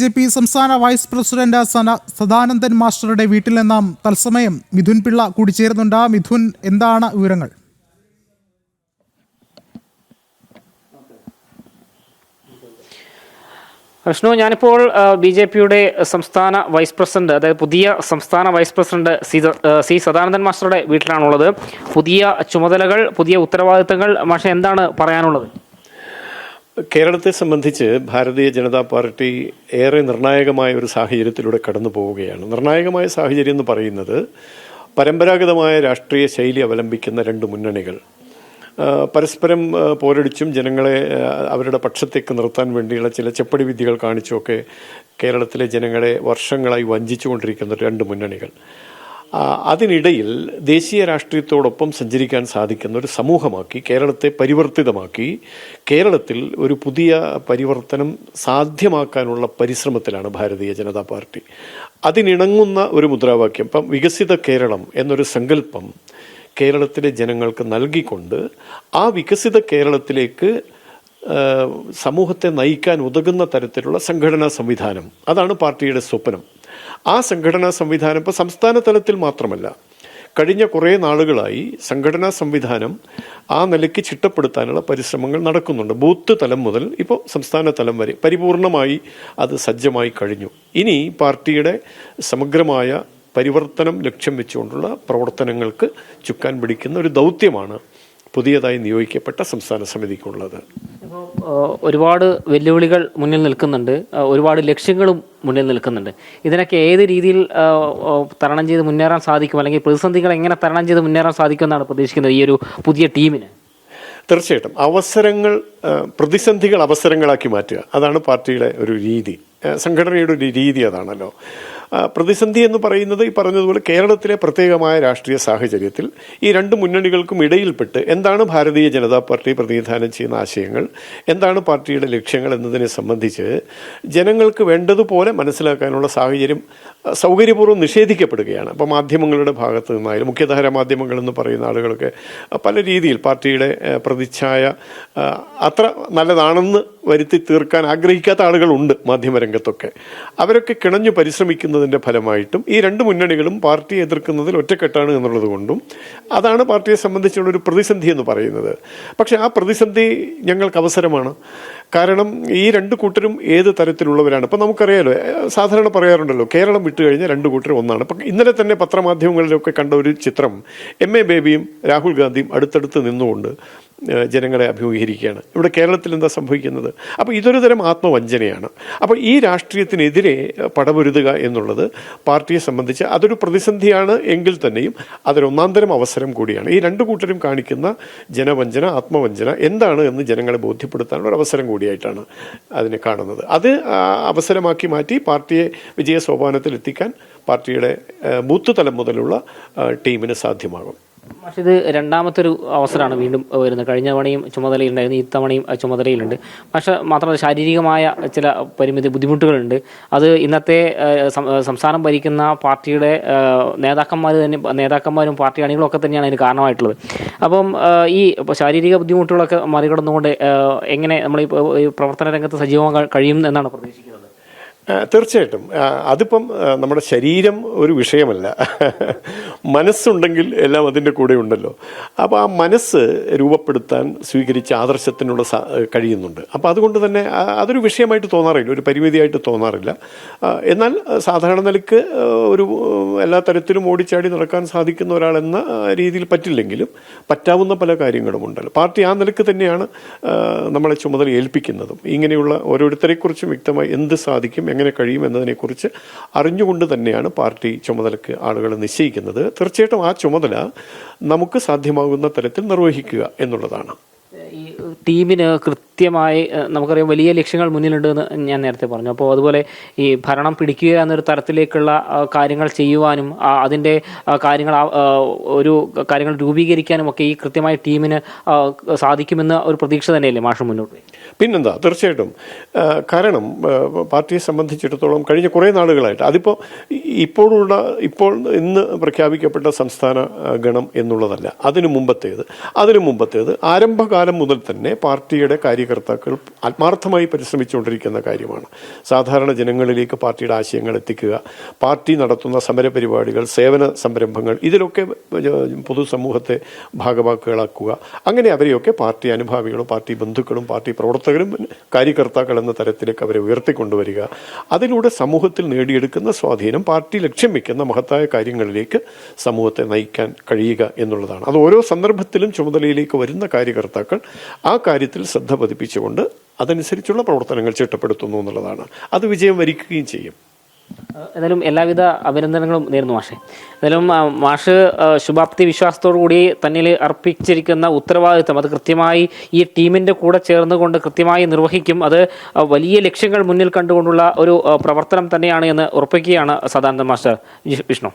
J P സംസ്ഥാന vice president Sadanandan മാസ്റ്ററുടെ വീട്ടിൽ നിന്നാം തത്സമയം മിഥുൻ പിള്ള കൂടിച്ചേരുന്നുണ്ട്. മിഥുൻ എന്താണ് വിവരങ്ങൾ? വിഷ്ണു ഞാനിപ്പോൾ ബി ജെ പിയുടെ സംസ്ഥാന വൈസ് പ്രസിഡന്റ് അതായത് പുതിയ സംസ്ഥാന വൈസ് പ്രസിഡന്റ് സി സദാനന്ദൻ മാസ്റ്ററുടെ വീട്ടിലാണുള്ളത്. പുതിയ ചുമതലകൾ പുതിയ ഉത്തരവാദിത്തങ്ങൾ മാഷ എന്താണ് പറയാനുള്ളത്? കേരളത്തെ സംബന്ധിച്ച് ഭാരതീയ ജനതാ പാർട്ടി ഏറെ നിർണായകമായ ഒരു സാഹചര്യത്തിലൂടെ കടന്നു പോവുകയാണ്. നിർണായകമായ സാഹചര്യം എന്ന് പറയുന്നത് പരമ്പരാഗതമായ രാഷ്ട്രീയ ശൈലി അവലംബിക്കുന്ന രണ്ട് മുന്നണികൾ. പരസ്പരം പോരടിച്ചും ജനങ്ങളെ അവരുടെ പക്ഷത്തേക്ക് നിർത്താൻ വേണ്ടിയുള്ള ചില ചെപ്പടി വിദ്യകൾ കാണിച്ചുമൊക്കെ കേരളത്തിലെ ജനങ്ങളെ വർഷങ്ങളായി വഞ്ചിച്ചുകൊണ്ടിരിക്കുന്ന രണ്ട് മുന്നണികൾ. അതിനിടയിൽ ദേശീയ രാഷ്ട്രീയത്തോടൊപ്പം സഞ്ചരിക്കാൻ സാധിക്കുന്ന ഒരു സമൂഹമാക്കി കേരളത്തെ പരിവർത്തിതമാക്കി കേരളത്തിൽ ഒരു പുതിയ പരിവർത്തനം സാധ്യമാക്കാനുള്ള പരിശ്രമത്തിലാണ് ഭാരതീയ ജനതാ പാർട്ടി. അതിനിണങ്ങുന്ന ഒരു മുദ്രാവാക്യം ഇപ്പം വികസിത കേരളം എന്നൊരു സങ്കല്പം കേരളത്തിലെ ജനങ്ങൾക്ക് നൽകിക്കൊണ്ട് ആ വികസിത കേരളത്തിലേക്ക് സമൂഹത്തെ നയിക്കാൻ ഉതകുന്ന തരത്തിലുള്ള സംഘടനാ സംവിധാനം. അതാണ് പാർട്ടിയുടെ സ്വപ്നം. ആ സംഘടനാ സംവിധാനം ഇപ്പോൾ സംസ്ഥാന തലത്തിൽ മാത്രമല്ല. കഴിഞ്ഞ കുറേ നാളുകളായി സംഘടനാ സംവിധാനം ആ നിലയ്ക്ക് ചിട്ടപ്പെടുത്താനുള്ള പരിശ്രമങ്ങൾ നടക്കുന്നുണ്ട്. ബൂത്ത് തലം മുതൽ ഇപ്പോൾ സംസ്ഥാന തലം വരെ പരിപൂർണമായി അത് സജ്ജമായി കഴിഞ്ഞു. ഇനി പാർട്ടിയുടെ സമഗ്രമായ പരിവർത്തനം ലക്ഷ്യം വെച്ചുകൊണ്ടുള്ള പ്രവർത്തനങ്ങൾക്ക് ചുക്കാൻ പിടിക്കുന്ന ഒരു ദൗത്യമാണ് പുതിയതായി നിയോഗിക്കപ്പെട്ട സംസ്ഥാന സമിതിക്കുള്ളത്. ഒരുപാട് വെല്ലുവിളികൾ മുന്നിൽ നിൽക്കുന്നുണ്ട്. ഒരുപാട് ലക്ഷ്യങ്ങളും മുന്നിൽ നിൽക്കുന്നുണ്ട്. ഇതിനൊക്കെ ഏത് രീതിയിൽ തരണം ചെയ്ത് മുന്നേറാൻ സാധിക്കും? അല്ലെങ്കിൽ പ്രതിസന്ധികൾ എങ്ങനെ തരണം ചെയ്ത് മുന്നേറാൻ സാധിക്കും എന്നാണ് പ്രതീക്ഷിക്കുന്നത് ഈ ഒരു പുതിയ ടീമിന്? തീർച്ചയായിട്ടും. അവസരങ്ങൾ പ്രതിസന്ധികൾ അവസരങ്ങളാക്കി മാറ്റുക. അതാണ് പാർട്ടിയുടെ ഒരു രീതി. സംഘടനയുടെ ഒരു രീതി അതാണല്ലോ. പ്രതിസന്ധി എന്ന് പറയുന്നത് ഈ പറഞ്ഞതുപോലെ കേരളത്തിലെ പ്രത്യേകമായ രാഷ്ട്രീയ സാഹചര്യത്തിൽ ഈ രണ്ട് മുന്നണികൾക്കും ഇടയിൽപ്പെട്ട് എന്താണ് ഭാരതീയ ജനതാ പാർട്ടി പ്രതിനിധാനം ചെയ്യുന്ന ആശയങ്ങൾ എന്താണ് പാർട്ടിയുടെ ലക്ഷ്യങ്ങൾ എന്നതിനെ സംബന്ധിച്ച് ജനങ്ങൾക്ക് വേണ്ടതുപോലെ മനസ്സിലാക്കാനുള്ള സാഹചര്യം സൗകര്യപൂർവം നിഷേധിക്കപ്പെടുകയാണ്. അപ്പോൾ മാധ്യമങ്ങളുടെ ഭാഗത്തു നിന്നായാലും മുഖ്യധാര മാധ്യമങ്ങൾ എന്ന് പറയുന്ന ആളുകളൊക്കെ പല രീതിയിൽ പാർട്ടിയുടെ പ്രതിച്ഛായ അത്ര നല്ലതാണെന്ന് വരുത്തി തീർക്കാൻ ആഗ്രഹിക്കാത്ത ആളുകളുണ്ട് മാധ്യമരംഗത്തൊക്കെ അവരൊക്കെ കിണഞ്ഞു പരിശ്രമിക്കുന്നതിന്റെ ഫലമായിട്ടും ഈ രണ്ട് മുന്നണികളും പാർട്ടിയെ എതിർക്കുന്നതിൽ ഒറ്റക്കെട്ടാണ് എന്നുള്ളത് കൊണ്ടും അതാണ് പാർട്ടിയെ സംബന്ധിച്ചുള്ള ഒരു പ്രതിസന്ധി എന്ന് പറയുന്നത്. പക്ഷേ ആ പ്രതിസന്ധി ഞങ്ങൾക്ക് അവസരമാണ്. കാരണം ഈ രണ്ട് കൂട്ടരും ഏത് തരത്തിലുള്ളവരാണ്? ഇപ്പം നമുക്കറിയാലോ സാധാരണ പറയാറുണ്ടല്ലോ കേരളം വിട്ടു കഴിഞ്ഞാൽ രണ്ട് കൂട്ടരും ഒന്നാണ്. ഇപ്പം ഇന്നലെ തന്നെ പത്രമാധ്യമങ്ങളിലൊക്കെ കണ്ട ഒരു ചിത്രം എം എ ബേബിയും രാഹുൽ ഗാന്ധിയും അടുത്തടുത്ത് നിന്നുകൊണ്ട് ജനങ്ങളെ അഭിമുഖീകരിക്കുകയാണ്. ഇവിടെ കേരളത്തിൽ എന്താ സംഭവിക്കുന്നത്? അപ്പോൾ ഇതൊരു തരം ആത്മവഞ്ചനയാണ്. അപ്പോൾ ഈ രാഷ്ട്രീയത്തിനെതിരെ പടമൊരുതുക എന്നുള്ളത് പാർട്ടിയെ സംബന്ധിച്ച് അതൊരു പ്രതിസന്ധിയാണ് എങ്കിൽ തന്നെയും അതൊരൊന്നാന്തരം അവസരം കൂടിയാണ്. ഈ രണ്ട് കൂട്ടരും കാണിക്കുന്ന ജനവഞ്ചന ആത്മവഞ്ചന എന്താണ് എന്ന് ജനങ്ങളെ ബോധ്യപ്പെടുത്താനുള്ള ഒരു അവസരം കൂടിയായിട്ടാണ് അതിനെ കാണുന്നത്. അത് അവസരമാക്കി മാറ്റി പാർട്ടിയെ വിജയ സോപാനത്തിൽ എത്തിക്കാൻ പാർട്ടിയുടെ ബൂത്ത് തലം മുതലുള്ള ടീമിന് സാധ്യമാകും. പക്ഷേ ഇത് രണ്ടാമത്തെ ഒരു അവസരമാണ് വീണ്ടും വരുന്നത്. കഴിഞ്ഞ തവണയും ചുമതലയിലുണ്ടായിരുന്നു തവണയും ചുമതലയിലുണ്ട്. പക്ഷേ മാത്രമല്ല ശാരീരികമായ ചില പരിമിതി ബുദ്ധിമുട്ടുകളുണ്ട്. അത് ഇന്നത്തെ സംസ്ഥാനം ഭരിക്കുന്ന പാർട്ടിയുടെ നേതാക്കന്മാർ തന്നെ നേതാക്കന്മാരും പാർട്ടി അണികളും ഒക്കെ തന്നെയാണ് അതിന് കാരണമായിട്ടുള്ളത്. അപ്പം ഈ ശാരീരിക ബുദ്ധിമുട്ടുകളൊക്കെ മറികടന്നുകൊണ്ട് എങ്ങനെ നമ്മൾ ഈ പ്രവർത്തന രംഗത്ത് സജീവമാകാൻ കഴിയും എന്നാണ് പ്രതീക്ഷിക്കുന്നത്? തീർച്ചയായിട്ടും. അതിപ്പം നമ്മുടെ ശരീരം ഒരു വിഷയമല്ല. മനസ്സുണ്ടെങ്കിൽ എല്ലാം അതിന്റെ കൂടെ ഉണ്ടല്ലോ. അപ്പോൾ ആ മനസ്സ് രൂപപ്പെടുത്താൻ സ്വീകരിച്ച ആദർശത്തിനുള്ള കഴിയുന്നുണ്ട്. അപ്പോൾ അതുകൊണ്ട് തന്നെ അതൊരു വിഷയമായിട്ട് തോന്നാറില്ല. ഒരു പരിമിതിയായിട്ട് തോന്നാറില്ല. എന്നാൽ സാധാരണ നിലയ്ക്ക് ഒരു എല്ലാ തരത്തിലും ഓടിച്ചാടി നടക്കാൻ സാധിക്കുന്ന ഒരാളെന്ന രീതിയിൽ പറ്റില്ലെങ്കിലും പറ്റാവുന്ന പല കാര്യങ്ങളും ഉണ്ടല്ലോ. പാർട്ടി ആ നിലയ്ക്ക് തന്നെയാണ് നമ്മളെ ചുമതല ഏൽപ്പിക്കുന്നതും. ഇങ്ങനെയുള്ള ഓരോരുത്തരെക്കുറിച്ചും വ്യക്തമായി എന്ത് സാധിക്കും എങ്ങനെ കഴിയും എന്നതിനെക്കുറിച്ച് അറിഞ്ഞുകൊണ്ട് തന്നെയാണ് പാർട്ടി ചുമതലക്ക് ആളുകൾ നിശ്ചയിക്കുന്നത്. തീർച്ചയായിട്ടും ആ ചുമതല നമുക്ക് സാധ്യമാകുന്ന തരത്തിൽ നിർവഹിക്കുക എന്നുള്ളതാണ്. ഈ ടീമിന് കൃത്യമായി നമുക്കറിയാം വലിയ ലക്ഷ്യങ്ങൾ മുന്നിലുണ്ട് എന്ന് ഞാൻ നേരത്തെ പറഞ്ഞു. അപ്പോൾ അതുപോലെ ഈ ഭരണം പിടിക്കുക എന്നൊരു തരത്തിലേക്കുള്ള കാര്യങ്ങൾ ചെയ്യുവാനും അതിന്റെ കാര്യങ്ങൾ ഒരു കാര്യങ്ങൾ രൂപീകരിക്കാനും ഒക്കെ ഈ കൃത്യമായ ടീമിന് സാധിക്കുമെന്ന് ഒരു പ്രതീക്ഷ തന്നെയല്ലേ മാഷ് മുന്നോട്ട്? പിന്നെന്താ തീർച്ചയായിട്ടും. കാരണം പാർട്ടിയെ സംബന്ധിച്ചിടത്തോളം കഴിഞ്ഞ കുറേ നാളുകളായിട്ട് അതിപ്പോൾ ഇപ്പോഴുള്ള ഇപ്പോൾ ഇന്ന് പ്രഖ്യാപിക്കപ്പെട്ട സംസ്ഥാന ഗണം എന്നുള്ളതല്ല അതിനു മുമ്പത്തേത്. അതിനു മുമ്പത്തേത് ആരംഭകാല കാലം മുതൽ തന്നെ പാർട്ടിയുടെ കാര്യകർത്താക്കൾ ആത്മാർത്ഥമായി പരിശ്രമിച്ചുകൊണ്ടിരിക്കുന്ന കാര്യമാണ്. സാധാരണ ജനങ്ങളിലേക്ക് പാർട്ടിയുടെ ആശയങ്ങൾ എത്തിക്കുക പാർട്ടി നടത്തുന്ന സമരപരിപാടികൾ സേവന സംരംഭങ്ങൾ ഇതിലൊക്കെ പൊതുസമൂഹത്തെ ഭാഗവാക്കുകളാക്കുക. അങ്ങനെ അവരെയൊക്കെ പാർട്ടി അനുഭാവികളും പാർട്ടി ബന്ധുക്കളും പാർട്ടി പ്രവർത്തകരും കാര്യകർത്താക്കൾ എന്ന തരത്തിലേക്ക് അവരെ ഉയർത്തിക്കൊണ്ടുവരിക. അതിലൂടെ സമൂഹത്തിൽ നേടിയെടുക്കുന്ന സ്വാധീനം പാർട്ടി ലക്ഷ്യം വെക്കുന്ന മഹത്തായ കാര്യങ്ങളിലേക്ക് സമൂഹത്തെ നയിക്കാൻ കഴിയുക എന്നുള്ളതാണ്. അത് ഓരോ സന്ദർഭത്തിലും ചുമതലയിലേക്ക് വരുന്ന കാര്യകർത്താക്കൾ ആ കാര്യത്തിൽ ശ്രദ്ധ പതിപ്പിച്ചുകൊണ്ട് അതനുസരിച്ചുള്ള പ്രവർത്തനങ്ങൾ ചിട്ടപ്പെടുത്തുന്നു എന്നുള്ളതാണ്. അത് വിജയം വരിക്കുകയും ചെയ്യും. എന്തായാലും എല്ലാവിധ അഭിനന്ദനങ്ങളും നേരുന്നു മാഷെ. എന്തായാലും മാഷ് ശുഭാപ്തി വിശ്വാസത്തോടു കൂടി തന്നിൽ അർപ്പിച്ചിരിക്കുന്ന ഉത്തരവാദിത്വം അത് കൃത്യമായി ഈ ടീമിന്റെ കൂടെ ചേർന്നുകൊണ്ട് കൃത്യമായി നിർവഹിക്കും. അത് വലിയ ലക്ഷ്യങ്ങൾ മുന്നിൽ കണ്ടുകൊണ്ടുള്ള ഒരു പ്രവർത്തനം തന്നെയാണ് എന്ന് ഉറപ്പിക്കുകയാണ് സദാനന്ദ മാസ്റ്റർ വിഷ്ണു.